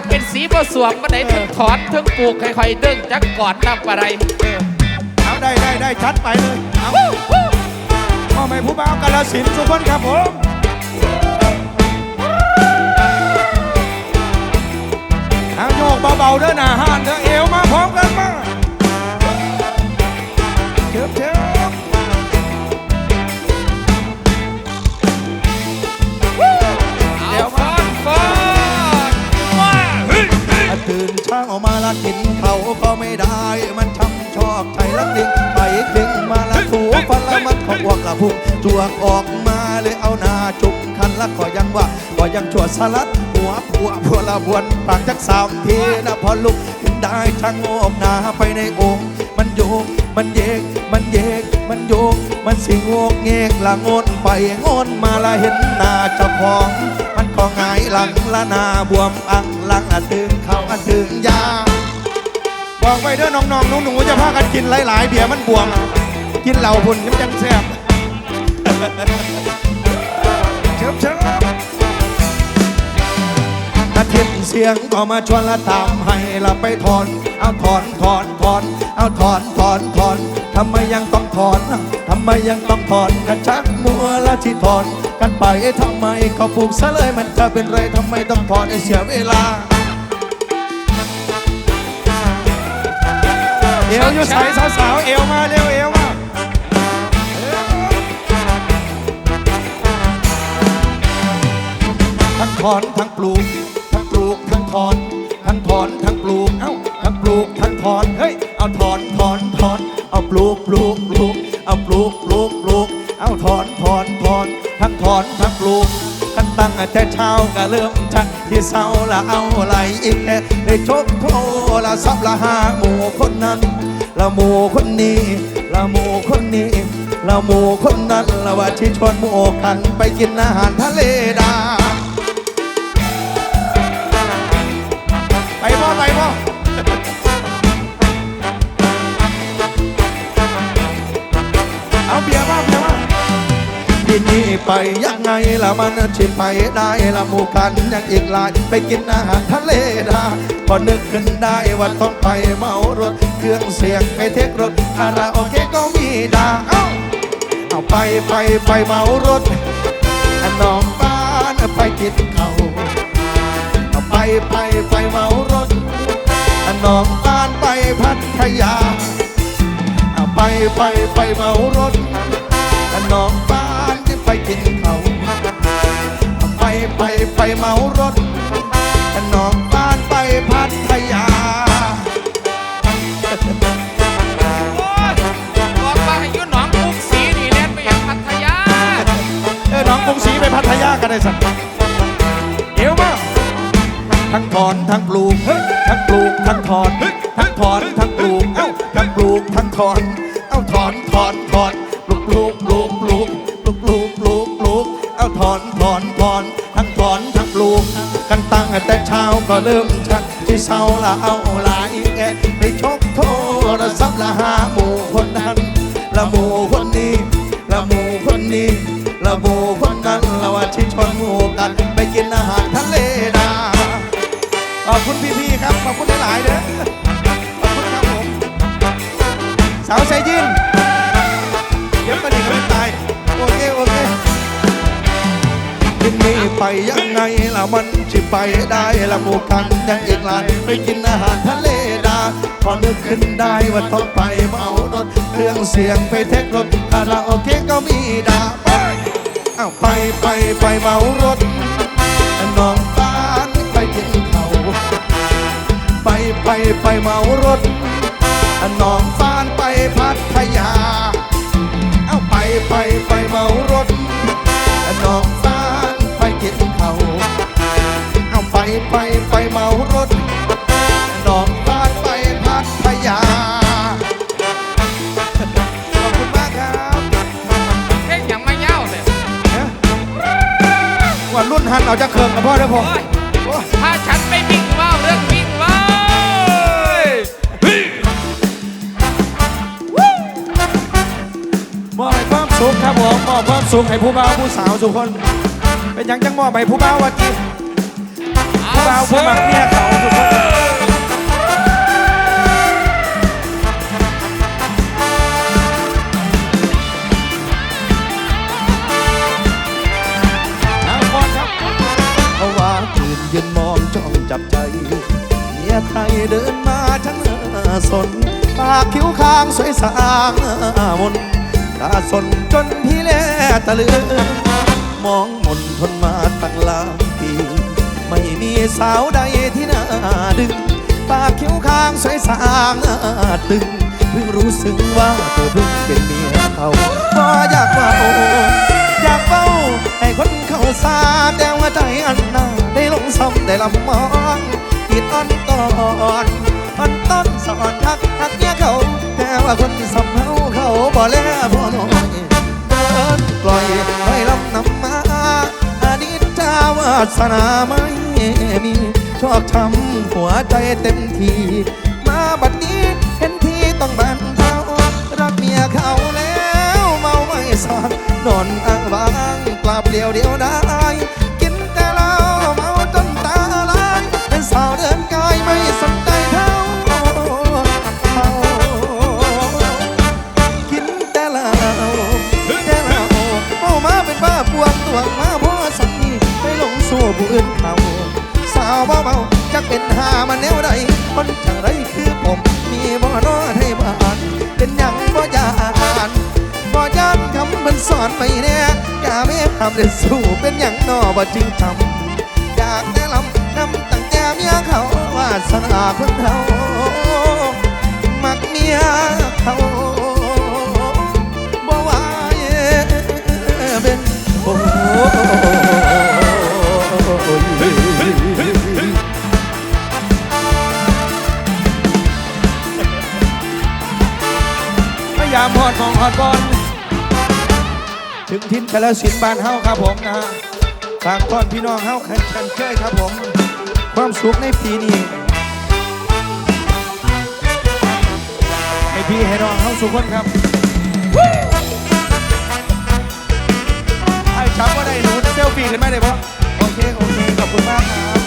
ติเป็นสีผสวมมาไหนถึงถอนถึงปลูกค่อยๆดึงจักกอดน้ำอะไรเออเอาได้ได้ได้ชัดไปเลยเอาวู้วู้พ่อแม่ผู้บ่าวกาลสินธุ์ทุกคนครับผมเอาโยกเบาๆเด้อหน้าห้านเด้อเอวมาพร้อมกัน ตื่นเช้ามาละกินเขาก็ไม่ได้ มันช้ำชอกใจละดิ่งไปเดึงมาละถูฟันละมันของวกละพุ่งจวกออกมาเลยเอาหน้าจุ่มคันละก็ยังว่าก็ยังชวดสลัดหัวผัวผัวละบวนปากจักสามทีนะพอลุกขึ้นได้ช่างโงกหน้าไปในองค์มันโยกมันเยกมันเยกมันโยกมันสิงโงกเงกละงนไปงนมาละเห็นหน้าเจ้าของ ก็หงายหลังละนาบวมอังหลังอะตึงเขาอะตึงยา บอกไว้เด้อน้องๆหนูๆจะพากันกินหลายๆเบียร์มันบวม กินเหล้าพุ่นมันจังแซ่บเชิบเชิบอาทิตย์เสียงก็มาชวนละตามให้ละไปถอน เอาถอนถอนถอนเอาถอนถอนถอน ทำไมยังต้องถอนทำไมยังต้องถอนกันชักมัวละที่ถอนกันไปทำไมก็ปลูกซะเลยมันจะเป็นไรทำไมต้องถอนไอ้เสียเวลาเอวอยู่ใส่สาวๆเอวมาเร็วเอวมาทั้งถอนทั้งปลูก แต่เช้าก็เริ่มชักที่เศร้าละเอาไหลอีกแค่ได้ชกโทละซับละหาหมู่คนนั้นละหมู่คนนี้ละหมู่คนนี้ละหมู่คนนั้นละว่าที่ชวนหมู่กันไปกินอาหารทะเลดา ไปยังไงละมันชิไปได้ละหมู่กันยังอีกหลายไปกินอาหารทะเลดาพอนึกขึ้นได้ว่าต้องไปเมารถ เครื่องเสียงไปเทครถคาราโอเกะก็มีดาเอ้าเอาไปไปไปเมารถน้องบ้านไปกินเขาเอาไปไปไปเมารถน้องบ้านไปพัทยาเอาไปไปไปเมารถน้องบ้าน ไปกินเขาไปไปไปเมารถขนมบ้านไปพัทยาน้องกรุงศรีไปพัทยากันได้สัก ละเอาหลายแกไปชกโทรศัพท์ละหาหมู่คนนั้น ละหมู่คนนี้ ละหมู่คนนี้ ละหมู่คนนั้นละว่าที่ชนหมู่กัน ไปกินอาหารทะเลดาขอบคุณพี่ๆครับขอบคุณหลายๆเด้อขอบคุณครับผมสาวใส่ยินเดี๋ยวก็ดีก็ไม่ตายโอเคโอเคทีนี้ไปยังไงล่ะมันจ ไปได้ละหมู่กันยังอีกหลายไปกินอาหารทะเลดา พอนึกขึ้นได้ว่าต้องไปเมารถเครื่องเสียงไปเทครถคาราโอเกะก็มีดาไปอ้าวไปไปไปเมารถน้องบ้านไปกินเขาไปไปไปเมารถน้องบ้านไปพัทยา เอาไปไปไปเมารถน้องบ้า ไปไปไปเมารถน้องบ้านไปพัทยา ขอบคุณมากครับเฮ้ยยังไม่เย้าเลยว่ารุ่นหันเอาจะเคิงกับพ่อเด้อผมโอ้ยโอ้ยถ้าฉันไม่วิ่งว่าวเรื่องวิ่งว่าวเฮ้ยมอบให้ความสุขครับผมมอบความสุขให้ผู้บ่าวผู้สาวทุกคน เป็นหยังจังมอบให้ผู้บ่าววันนี้ สาวผู้มัเมียเขาทุกคนพระว่าตื่นยืนมองจ้องจับใจเมียใครเดินมาฉันสน ปากคิ้วคางสวยสางมนตาสนจนพี่แลตะลึงมองมนทนมาตั้งหลายปี ไม่มีสาวใดที่น่าดึง ปากคิ้วข้างสวยสางตึง เพิ่งรู้สึกว่าเธอเพิ่งเป็นเมียเขาพออยากเฝ้าอยากเฝ้าให้คนเข้าสาแต่ว่าใจอันน่าได้ลงซ้ำได้ลำมองติดอ่อนตอนอ่อนต้นสอนทักทักเนี่ยเขา แต่ว่าคนที่สำเฮาเขาบ่แลพอน้อยเดินปล่อยให้ลำน้ำมาอดีตจาวาสนาไม่ มีชอบทำหัวใจเต็มที มาบัดนี้เห็นทีต้องบันเทารักเมียเขาแล้วเมาไม่สอนนอนอ้างบางกลับเดียวเดียวได้ บาเบาจักเป็นหามันแนวใดคนจังไรคือผม มีบ่นอให้บ้านเป็นหยังบ่ยานบ่ยานคำมันสอนไม่แน่กาไม่ทำได้สู้เป็นหยังนอบ่จึงทำอยากแต่ลำนำตั้งแต่เมียเขาว่าสนาคนเฮาามหอดบอลถึงทินกาลสินธุ์บ้านเฮาครับผมนะฮะฝากตอนพี่น้องเฮาคันคันเคยครับผม ความสุขในปีนี้ให้พี่ให้น้องเฮาสุขคนครับไอ้ช้ำว่าได้หนูเซลฟี่ขึ้นไหมได้ปะโอเค โอเค ขอบคุณมากครับ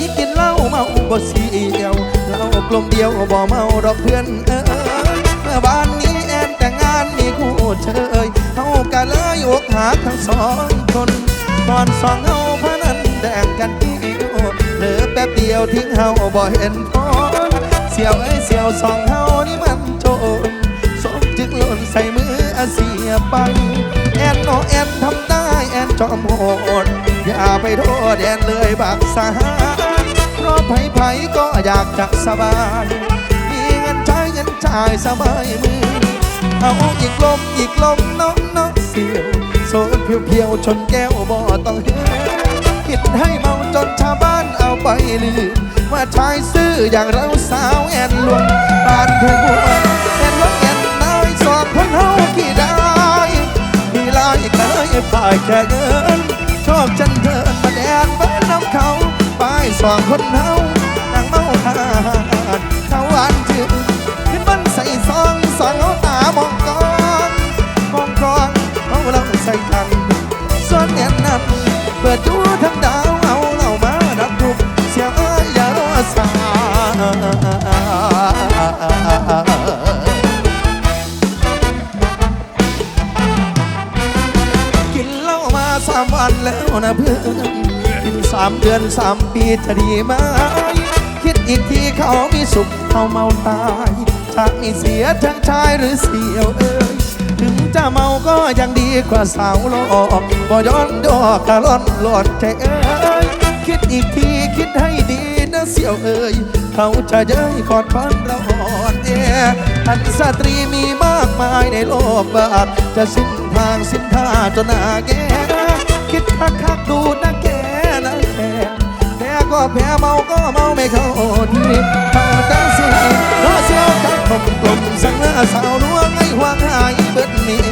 ยกินเหล้าเมาบ่เสียวเหล้ากลมเดียวบ่เมาดอกเพื่อนเอ๋ยเมื่อบ้านนี้แอนแต่งงานมีคู่เชยเฮากันเลยอกหักทั้งสองคนก่อนสองเฮาพนันแดงกันเดียวเหลือแป๊บเดียวทิ้งเฮาบ่เห็นพ้นเสียวเอ้ยเสียวสองเฮานี่มันโจรสมจึงหล่นใส่มือ เสียไป แอนโนแอนทำได้แอนจอมโหดอย่าไปโทษแอนเลยบักสาเพราะไผไผๆก็อยากจะสบาย มีเงินใช้เงินจ่ายสบายมือเอาอีกลมอีกลมน้องน้องเสียวโซนเพียวๆชนแก้วบ่ต้องเฮคิดให้เมาจนชาวบ้านเอาไปลืมว่าชายซื่ออย่างเราสาวแอนลวงบ้านเธอบัว ขี้ได้มีลายกระไรฝ่ายแค่เงิน ชอบฉันเดินมาแดนบ้านน้ำเขาไปสองคนเฮา เดือนสามปีจะดีไหมคิดอีกทีเขามีสุขเขาเมาตายจากมีเสียทั้งชายหรือเสียวเอ้ยถึงจะเมาก็ยังดีกว่าสาวหลอกบ่ย้อนดอกกะล่อนหลอดใจเอ้ยคิดอีกทีคิดให้ดีนะเสียวเอ้ยเขาจะเย้ยขอดฟันเราอ่อนแออันสตรีมีมากมายในโลกบาปจะสิ้นทางสิ้นท่าจนหน้าแก่คิดคักคักดูนะ ก็แพ้เมาก็เมาไม่เข้าทีเข้าจังสิรอเสียวกับผมกลมสังเลือสาวลวงไอ้หวางหายเบิดเมีย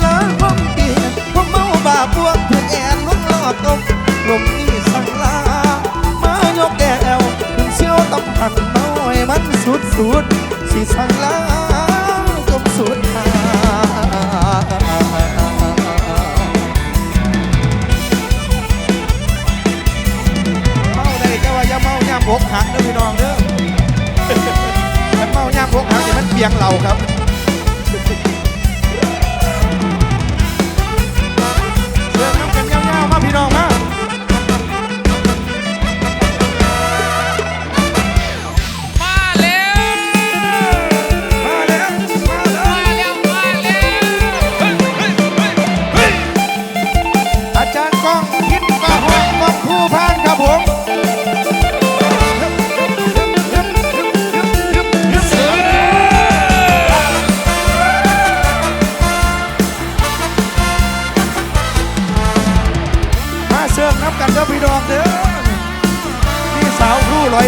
แล้วผมเปลี่ยนผมเมาบาปวกเพื่อนแอนลวงหลอกกลมกลมนี่สังลามายกแก้วถึงเสียวต้องหันเมาให้มันสุดสุดสิสัง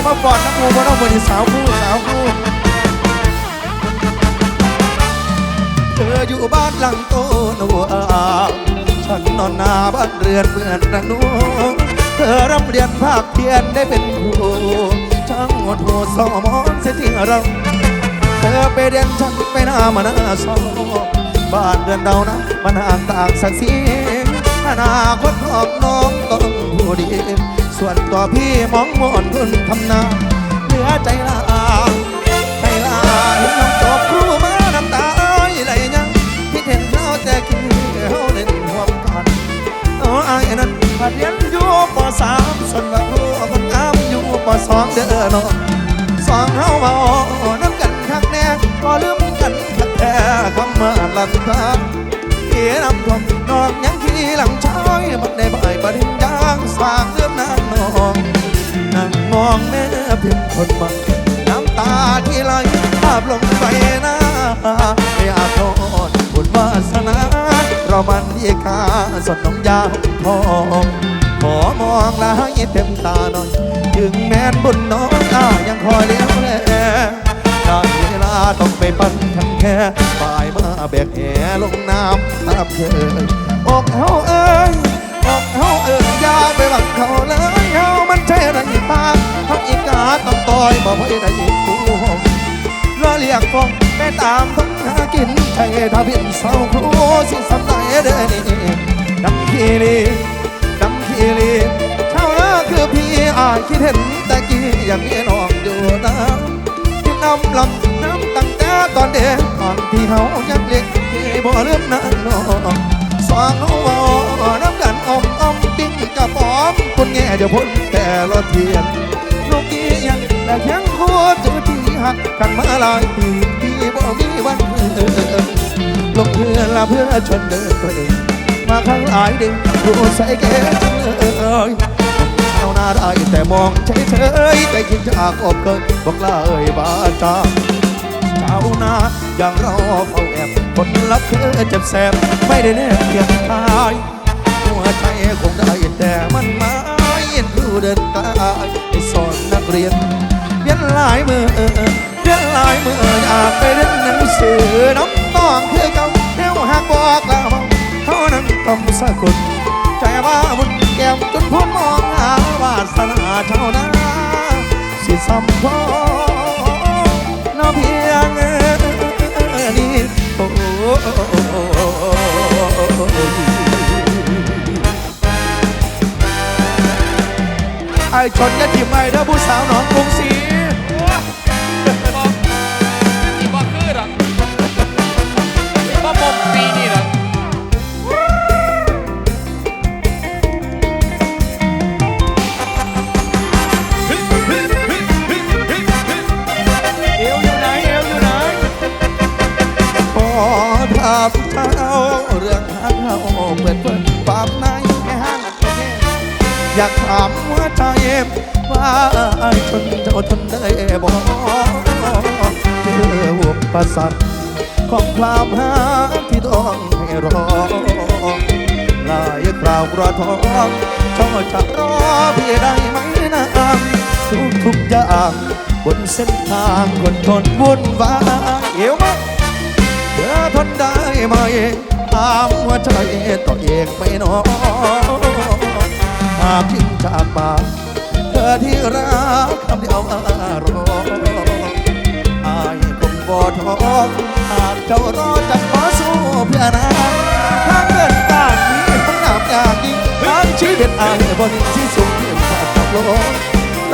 มาปอดน้ำมูมาต้องมือนี่สาวคู่สาวคู่เธออยู่บ้านหลังโตนอาฉันนอนหน้าบ้านเรือนเหมือนระนูเธอร่ำเรียนภาคเพียนได้เป็นครูช่างหมดหัวสมองเสียที่เราเธอไปเรียนฉันไปหน้ามาหน้าซอบ้านเรือนเรานะมันห่างต่างสักสีอนาคตของน้องต้องผู้ดี ส่วนตัวพี่มองมอนคุณทำนาเหลือใจลาให้ลาเห็นน้องจบครูมาน้ำตายไหลยังคิดเห็นเราแต่กี้เขาเล่นร่วมกันโอ้ไอ้นั้นหัดเรียนอยู่ปสามส่วนว่ารู้คนงามอยู่ปสองเด้อน้องสองเฮามาน้ำกันคักแน่ก็ลืมกันคักแท้คำว่าลันทาเอียน้ำทมนองยังขี่หลัง คนมาน้ำตาที่ไหลภาพลงไปหน้าไม่อาจโทษบุญวาสนา เรามันดีค่าสดน้องยาวทอขอมองลาให้เต็มตาหน่อย ถึงแม้นบุญน้องอายังคอยเลี้ยวแลได้เวลาต้องไปปั้นทันแค่ฝ่ายมาแบกแหลงน้ำตามเคยอกเฮาเอ้ย ต้องต่อยบอได้ยินกูรอเรียกฟองไปตามพังหากินใช่ทาพินเศร้าครูสิสำไหนเด้อนี่ดำขี้รีดำขี้รีเท่านั้นคือพี่อายคิดเห็นแต่กี้ยังมีน้องอยู่นะที่น้ำลำน้ำตั้งแต่ตอนเด็กก่อนที่เฮายังเล็กที่บ่เริ่มนั่งนอนสองเฮาบ่น้ำกันอมอมปิ้งกระป๋อมคนแง่เดี๋ยวพ้นแต่ละเทียนลูกนี้ยัง แต่ยังโคตรจุที่หักกันมาหลายปีที่บ่มีวันเออลงเพื่อละเพื่อชนเดินตัวเอง มาข้างหลายเด็กรู้ใส่แก่จังเลยเอาหน้าได้แต่มองเฉยๆใจคิดจากอบเกินบอกลาเอ่ยบาจาชาวนาอย่างเราเฝ้าแอบคนรับคือเจ็บแสบไม่ได้แน่เพียงทายหัวใจคงได้แต่มันไม้ผู้เดินตายไปสอนนักเรียน เรียนหลายมืออยากไปเรียนหนังสือน้องต้องคือเก่าเที่ยวหากบอกลาเมาเขานั้นต้องสะกดใจว่าบุญแก้มจนพ้นมองหาวาสนาเท่านั้นสิสัมพอน้อเพียงนี้โอ้ไอ้ชนยะทิมไอเด้อผู้สาวหนองกรุงศรี อยากถามว่าใจว่าไอ้ชนเจ้าทนได้บ่เจออุปสรรคของความหาที่ต้องให้รอลายคราวกระทองเจ้าจะรอพี่ได้ไหมนะทุกทุกอย่างบนเส้นทางคนทนวุ่นวายเอวมาเธอทนได้ไหมถามว่าใจต่อเองไม่นอ หากทิ้งจากปากเธอที่รักคำเดียวมารออายคงบ่ท้องหากเจ้ารอจะขอสู้เพื่อนางทางเดินต่างมีทั้งน้ำยากยิ่งทางชีวิตอายบนที่สูงเพียงขาดกับโลก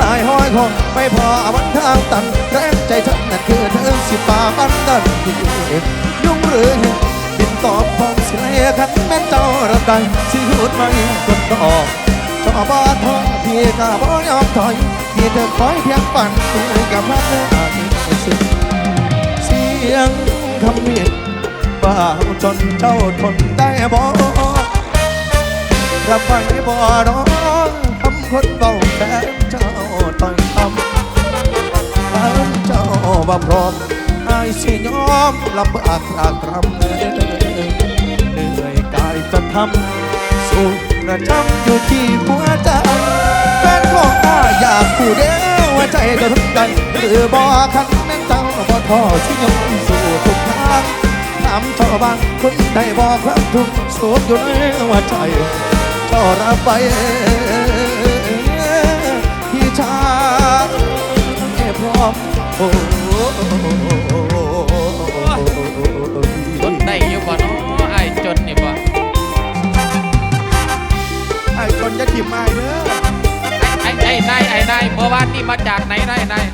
ลายห้อยคอไม่พอวันทางตันแรงใจฉันนั่นคือเธอสิป่าบันดันยุ่งหรือบินตอบพองสิเลขันแม่เจ้ารับได้สิพูดไม่กดต่อ จอบ่ทองพี่ก็บ่ยอมถอยพี่เธอคอยเพียงฝันกับพระเธออาจสุดเสียงคำเมียนบ่าวจนเจ้าทนได้บ่รับไปบ่น้องคำคนเบาแฟนเจ้าต่อยคำถ้าเจ้าบ่พร้อมอายสิยอมลำบากตรากตรำเหนื่อยกายจะทำสู้ ระจำอยู่ที่หัวใจแฟนของอ้ายอยากผู้เดียวว่าใจจะทุกใจหรือบ่คันแม่งเจ้าบ่ทอที่ยอมสู้ทุกทางถามเจ้าบางคนได้บอกความทุกข์สูบอยู่ในหัวใจเจ้ารับไปพี่ชายพร้อมโอ้ คลิปมาเด้อ ไอ้ไอ้นายไอ้นายเมื่อวานนี่มาจากไหนนายนาย